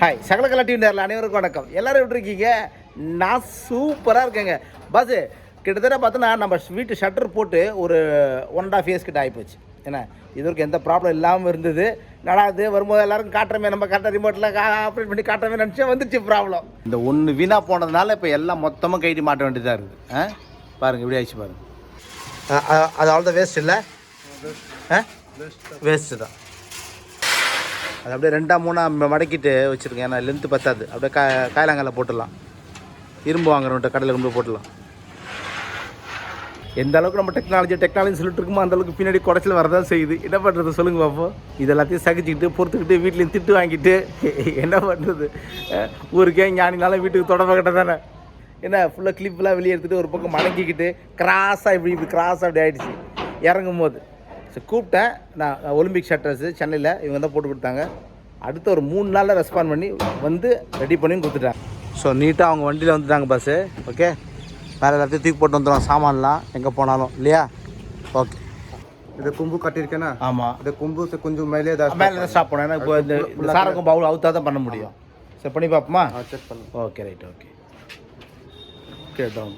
Hi சகலகலா TV நேரில் அனைவருக்கும் வணக்கம். எல்லாரும் எப்படி இருக்கீங்க? நான் சூப்பராக இருக்கேங்க. பஸ் கிட்டத்தட்ட பார்த்தோன்னா நம்ம வீட்டு ஷட்டர் போட்டு ஒரு ஒன் அண்ட் ஆஃப் இயர்ஸ் கிட்ட ஆகிப்போச்சு என்ன? இது வரைக்கும் எந்த ப்ராப்ளம் இல்லாமல் இருந்தது. நல்லா அது வரும்போது எல்லாரும் காட்டுறமே நம்ம காட்டுற ரிமோட்டில் ஆப்ரேட் பண்ணி காட்டுறமே நினச்சா வந்துச்சு ப்ராப்ளம் இந்த ஒன்று வீணாக போனதுனால இப்போ எல்லாம் மொத்தமாக கைட்டி மாட்ட வேண்டியதாக இருக்குது. ஆ? பாருங்கள் இப்படி ஆயிடுச்சு பாருங்கள் அது அவ்வளோதான் வேஸ்ட் இல்லை? ஆ? வேஸ்ட்டு தான். அது அப்படியே ரெண்டாக மூணா மடக்கிட்டு வச்சுருக்கேன். ஏன்னா லென்த்து பத்தாது. அப்படியே கா காயலாங்கல்ல போட்டுடலாம். இரும்பு வாங்குறவன்ட்ட கடையில் கொண்டு போய் போட்டுடலாம். எந்த அளவுக்கு நம்ம டெக்னாலஜி டெக்னாலஜி சொல்லிட்டு இருக்குமோ அந்த அளவுக்கு பின்னாடி குறைச்சல் வரதான் செய்யுது. என்ன பண்ணுறது சொல்லுங்க பாப்போம் இது எல்லாத்தையும் சகிச்சுக்கிட்டு பொறுத்துக்கிட்டு வீட்லேயும் திட்டு வாங்கிட்டு என்ன பண்ணுறது ஊருக்கே ஞானினாலும் வீட்டுக்கு தொடர்பு கிட்ட தானே என்ன ஃபுல்லாக கிளிப்லாம் வெளியே எடுத்துகிட்டு ஒரு பக்கம் மடங்கிக்கிட்டு கிராஸாக இப்படி இப்படி கிராஸாக அப்படி ஆகிடுச்சு இறங்கும் போது சரி கூப்பிட்டேன். நான் ஒலிம்பிக் ஷட்டர்ஸு சென்னையில் இவங்க தான் போட்டு கொடுத்தாங்க. அடுத்த ஒரு மூணு நாளில் ரெஸ்பாண்ட் பண்ணி வந்து ரெடி பண்ணி கொடுத்துட்டாங்க. ஸோ நீட்டாக அவங்க வண்டியில் வந்துட்டாங்க பஸ்ஸு ஓகே வேறு எல்லாத்தையும் தூக்கி போட்டு வந்துடும் சாமான்லாம் எங்கே போனாலும். இல்லையா? ஓகே இது கும்பு கட்டியிருக்கேன்னா ஆமாம் இது கும்பு கொஞ்சம் மேலே மேலே ஸ்டாப் பண்ணேன் இப்போ இந்த சார கும்பு அவ்வளோ தான் பண்ண முடியும். சரி பண்ணி பார்ப்போமா? செக் பண்ணு. Okay right okay okay down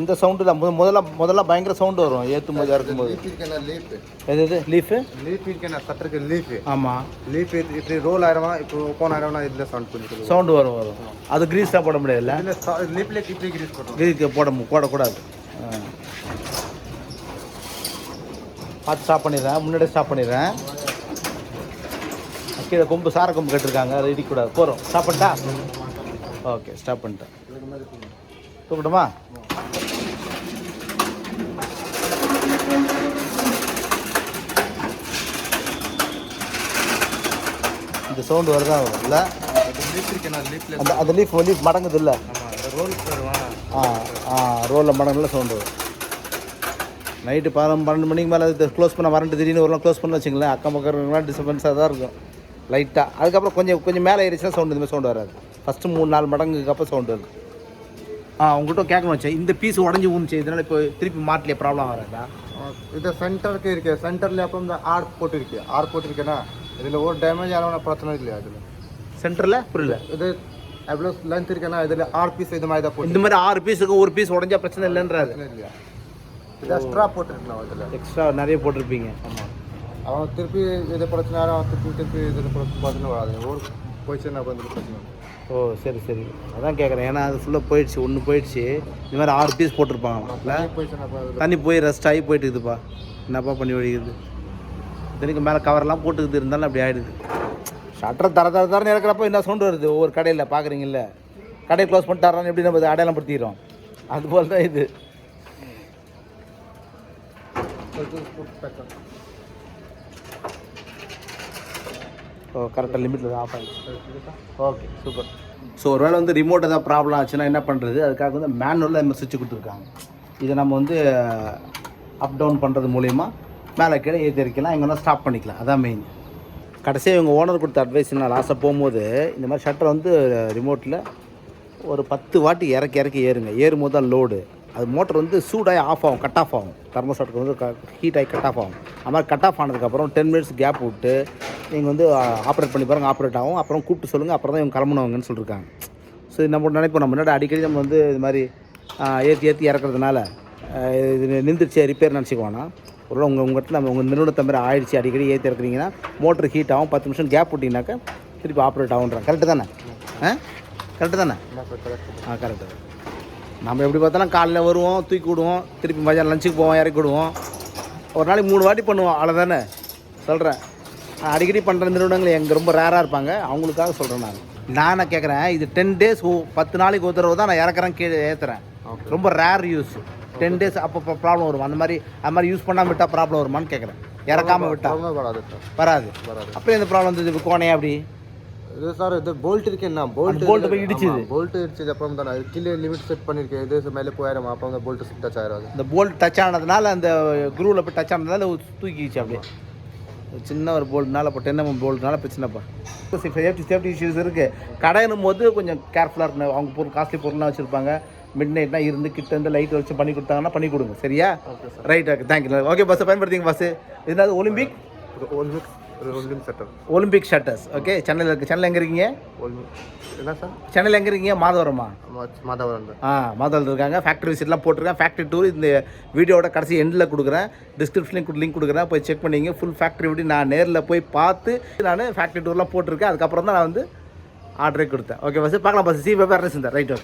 இந்த சவுண்டு தான். முதல்ல முதல்ல பயங்கர சவுண்டு வரும். ஏற்று மதியாக இருக்கும்போது எது எது? லீஃபு லீஃப் இருக்கேன் சட்டர் இருக்கு லீஃப் ஆமாம் லீஃப் இது இப்படி ரோல் ஆயிரமா இப்போ ஓப்பன் ஆயிரமா இதில் சவுண்ட் பண்ணி சவுண்டு வரும் வரும். அது கிரீஸ் தான் போட முடியாது இல்லை லீஃப்ல இப்படி கிரீஸ் போட்டோம் கிரீஸ் போட போடக்கூடாது. பார்த்து ஸ்டாப் பண்ணிடுறேன். முன்னாடியே ஸ்டாப் பண்ணிடுறேன். கீழே கொம்பு சார கொம்பு கட்டிருக்காங்க. அதை இடிக்கக்கூடாது. போகிறோம் ஸ்டாப் பண்ணிட்டா ஓகே ஸ்டாப் பண்ணிட்டேன். தூக்கட்டுமா இந்த சவுண்டு வருதா வரும் இல்லை? அந்த அந்த லீஃப் லீஃப் மடங்குது இல்லை? ஆ ஆ ரோலில் மடங்குல சவுண்டு வரும். நைட்டு பதினொன்று பன்னெண்டு மணிக்கு மேலே அது க்ளோஸ் பண்ண வரண்டு திடீர்னு ஒரு க்ளோஸ் பண்ண வச்சுங்களேன் அக்கம் பக்கம் டிஸ்டர்பன்ஸாக தான் இருக்கும். லைட்டாக அதுக்கப்புறம் கொஞ்சம் கொஞ்சம் மேலே ஏறிச்சுன்னா சவுண்டு இந்த மாதிரி சவுண்டு வராது. ஃபஸ்ட்டு மூணு நாலு மடங்கு கப்ப சவுண்டு இருக்குது ஆ உங்கள்கிட்ட கேட்கணும் வச்சேன் இந்த பீஸ் உடஞ்சி ஊந்துச்சு இதனால் இப்போ திருப்பி மாட்டிலே ப்ராப்ளம் வராதா இது சென்டருக்கு இருக்கு. சென்டரில் அப்போ இந்த ஆர் போட்டிருக்கு. ஆர் போட்டிருக்கேன்னா இதில் ஒரு டேமேஜ் ஆனவன பிரச்சனை இல்லையா அதில் சென்டரில் புரியல. இது எவ்வளோ லென்த் இருக்குன்னா இதில் ஆறு பீஸ் இது மாதிரி தான் இந்த மாதிரி ஆறு பீஸுக்கு ஒரு பீஸ் உடஞ்சா பிரச்சனை இல்லைன்றாரு. இல்லையா? இது எக்ஸ்ட்ரா போட்டிருக்கணும் இதில். எக்ஸ்ட்ரா நிறைய போட்டிருப்பீங்க. ஆமாம் அவன் திருப்பி இதை பிரச்சனை அவன் திருப்பி திருப்பி இது பிரச்சனை வராது. ஒரு போயிடுச்சுன்னா வந்து பிரச்சனை. ஓ சரி சரி. அதான் கேட்குறேன் ஏன்னா அது ஃபுல்லாக போயிடுச்சு ஒன்று போயிடுச்சு. இந்த மாதிரி ஆறு பீஸ் போட்டிருப்பாங்களாம் தண்ணி போய் ரெஸ்ட் ஆகி போயிட்டு இருக்குதுப்பா. என்னப்பா பண்ணி ஒழிக்குது இத்தனைக்கு மேலே கவர்லாம் போட்டுக்கிது இருந்தாலும் அப்படி ஆகிடுது ஷட்டர் தர தர தரன்னு இறக்குறப்ப என்ன சவுண்டு வருது? ஒவ்வொரு கடையில் பார்க்குறீங்கல்ல கடையை க்ளோஸ் பண்ணிட்டு தரோன்னு எப்படி நம்ம அடையாளம் படுத்திக்கிறோம் அதுபோல் தான் இது. ஸோ கரெக்டாக லிமிட்டில் ஆஃப் ஆகிடுச்சு ஓகே சூப்பர் ஸோ ஒருவேளை வந்து ரிமோட் ஏதாவது ப்ராப்ளம் ஆச்சுன்னா என்ன பண்ணுறது அதுக்காக வந்து மேனுவலில் நம்ம சுவிட்ச் கொடுத்துருக்காங்க. இதை நம்ம வந்து அப் டவுன் பண்ணுறது மூலயமா மேலே கீழே ஏற்றி வைக்கலாம் எங்கன்னா ஸ்டாப் பண்ணிக்கலாம். அதான் மெயின் கடைசியாக இவங்க ஓனர் கொடுத்த அட்வைஸ் நான் லாஸ்ட்டாக போகும்போது இந்த மாதிரி ஷட்டர் வந்து ரிமோட்டில் ஒரு பத்து வாட்டி இறக்கி இறக்கி ஏறுங்க. ஏறும்போது தான் லோடு அது மோட்டர் வந்து சூடாகி ஆஃப் ஆகும் கட் ஆஃப் ஆகும். தெர்மோஸ்டாட்டுக்கு வந்து ஹீட் ஆகி கட் ஆஃப் ஆகும். அது மாதிரி கட் ஆஃப் ஆனதுக்கப்புறம் டென் மினிட்ஸ் கேப் விட்டு நீங்கள் வந்து ஆப்ரேட் பண்ணி பாருங்க ஆப்ரேட் ஆகும். அப்புறம் கூப்பிட்டு சொல்லுங்கள் அப்புறம் தான் இவங்க கிளம்புனவங்கன்னு சொல்லியிருக்காங்க ஸோ நம்ம நினைப்போம் நம்ம முன்னாடி அடிக்கடி நம்ம வந்து இது மாதிரி ஏற்றி ஏற்றி இறக்குறதுனால இது நின்றுச்சு ரிப்பேர் நினச்சிக்குவானா ஒரு உங்கள் உங்கள்கிட்ட நம்ம உங்கள் நிறுவனத்தை மாதிரி ஆயிடுச்சு அடிக்கடி ஏற்றி இறக்குறீங்கன்னா மோட்டர் ஹீட் ஆகும் பத்து நிமிஷம் கேப் விட்டிங்கனாக்கா திருப்பி ஆப்ரேட் ஆகுன்றாங்க கரெக்டு தானே? ஆ? கரெக்டு தானே. ஆ கரெக்டு நம்ம எப்படி பார்த்தாலும் காலையில் வருவோம் தூக்கி விடுவோம் திருப்பி மதியானம் லஞ்சுக்கு போவோம் இறக்கி விடுவோம். ஒரு நாளைக்கு மூணு வாட்டி பண்ணுவோம் அவ்வளோதானே சொல்கிறேன் அடிக்கடி பண்ணுற நிறுவனங்கள் எங்கே ரொம்ப ரேராக இருப்பாங்க. அவங்களுக்காக சொல்கிறேன் நான். நான் என்ன கேட்குறேன் இது டென் டேஸ் பத்து நாளைக்கு ஒரு தடவை தான் நான் இறக்குறேன் கீழே ஏற்றுறேன். ரொம்ப ரேர் யூஸ் டென் டேஸ் அப்போ ப்ராப்ளம் வரும். அந்த மாதிரி அந்த மாதிரி யூஸ் பண்ணாமல் விட்டால் ப்ராப்ளம் வருமான்னு கேட்குறேன் இறக்காமல் விட்டா. problem வராது. வராது. வராது. அப்புறம் இந்த ப்ராப்ளம் வந்தது? கோணையா அப்படி? இது சார் இது போல்ட் இருக்கேன்னா போல்ட் bolt போய் இடிச்சுது. போல்ட் இடிச்சது அப்புறம் தானே. அது கீழே லிமிட் செட் பண்ணிருக்கேன் இது மேலே போயிடும் அப்புறம் அந்த போல்ட் டச் ஆயிரும். இந்த போல்ட் டச் ஆனதுனால அந்த குரூவில் போய் டச் ஆனதுனால தூக்கிச்சு அப்படியே. சின்ன ஒரு போல்ட்னால இப்போ டென் எம்எம் போல்ட்னால பிரச்சனைப்பா. சேஃப்டி சேஃப்டி இஷ்யூஸ் இருக்குது கடைன்னும் போது கொஞ்சம் கேர்ஃபுல்லாக இருக்கணும். அவங்க பொருள் காஸ்ட்லி பொருள்லாம் வச்சுருப்பாங்க. மிட் நைட்னா இருந்து கிட்ட இருந்து லைட் வச்சு பண்ணி கொடுத்தாங்கன்னா பண்ணி கொடுங்க. சரியா? ரைட் ஓகே தேங்க்யூ ஓகே பஸ்ஸை பயன்படுத்திங்க bus இதுனாது Olympic Olympic Olympic shutters okay சென்னையில் இருக்குது சென்னையில் எங்கே இருக்கீங்க? என்ன சார் சென்னையில் எங்கே இருக்கீங்க? மாதவரமா? மாதவரம் ஆ மாதவரம் இருக்காங்க. ஃபேக்ட்ரி விசிட்லாம் போட்டிருக்கேன். ஃபேக்ட்ரி டூர் இந்த வீடியோட கடைசி எண்டில் கொடுக்குறேன். டிஸ்கிரிப்ஷன்லையும் லிங்க் கொடுக்குறேன். போய் செக் பண்ணிங்க. ஃபுல் ஃபேக்ட்ரி விட்டு நான் நேரில் போய் பார்த்து நான் ஃபேக்ட்ரி டூர்லாம் போட்டிருக்கேன். அதுக்கப்புறம் தான் நான் வந்து ஆர்டரே கொடுத்தேன். ஓகே பஸ் பார்க்கலாம் பஸ் சி வெப்பர் ரைட் ஓகே